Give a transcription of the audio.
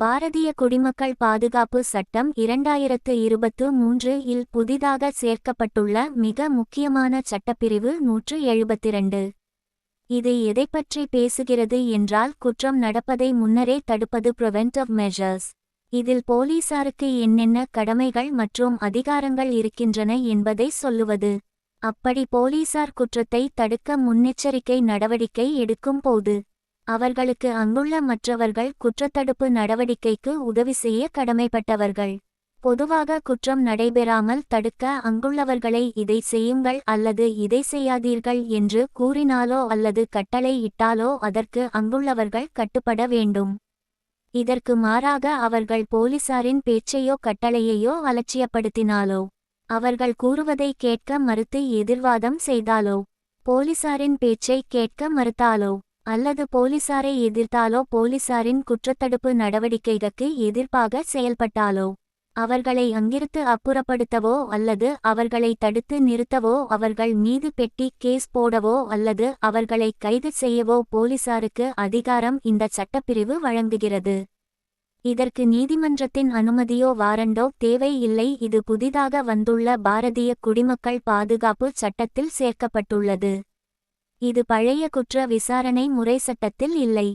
பாரதிய குடிமக்கள் பாதுகாப்பு சட்டம் இரண்டாயிரத்து இருபத்து மூன்று இல் புதிதாக சேர்க்கப்பட்டுள்ள மிக முக்கியமான சட்டப்பிரிவு நூற்று எழுபத்திரண்டு. இது எதைப்பற்றி பேசுகிறது என்றால் குற்றம் நடப்பதை முன்னரே தடுப்பது ப்ரிவென்டிவ் மெஷர்ஸ் இதில் போலீசாருக்கு என்னென்ன கடமைகள் மற்றும் அதிகாரங்கள் இருக்கின்றன என்பதை சொல்லுவது. அப்படி போலீசார் குற்றத்தை தடுக்க முன்னெச்சரிக்கை நடவடிக்கை எடுக்கும் போது அவர்களுக்கு அங்குள்ள மற்றவர்கள் குற்றத்தடுப்பு நடவடிக்கைக்கு உதவி செய்ய கடமைப்பட்டவர்கள். பொதுவாக குற்றம் நடைபெறாமல் தடுக்க அங்குள்ளவர்களை இதை செய்யுங்கள் அல்லது இதை செய்யாதீர்கள் என்று கூறினாலோ அல்லது கட்டளை இட்டாலோ அதற்கு அங்குள்ளவர்கள் கட்டுப்பட வேண்டும். இதற்கு மாறாக அவர்கள் போலீசாரின் பேச்சையோ கட்டளையையோ அலட்சியப்படுத்தினாலோ அவர்கள் கூறுவதை கேட்க மறுத்து எதிர்வாதம் செய்தாலோ போலீசாரின் பேச்சை கேட்க மறுத்தாலோ அல்லது போலீசாரை எதிர்த்தாலோ போலீசாரின் குற்றத்தடுப்பு நடவடிக்கைகளுக்கு எதிர்ப்பாக செயல்பட்டாலோ அவர்களை அங்கிருந்து அப்புறப்படுத்தவோ அல்லது அவர்களை தடுத்து நிறுத்தவோ அவர்கள் மீது பெட்டி கேஸ் போடவோ அல்லது அவர்களை கைது செய்யவோ போலீசாருக்கு அதிகாரம் இந்த சட்டப்பிரிவு வழங்குகிறது. இதற்கு நீதிமன்றத்தின் அனுமதியோ வாரண்டோ தேவை இல்லை. இது புதிதாக வந்துள்ள பாரதிய குடிமக்கள் பாதுகாப்பு சட்டத்தில் சேர்க்கப்பட்டுள்ளது. இது பழைய குற்ற விசாரணை முறை சட்டத்தில் இல்லை.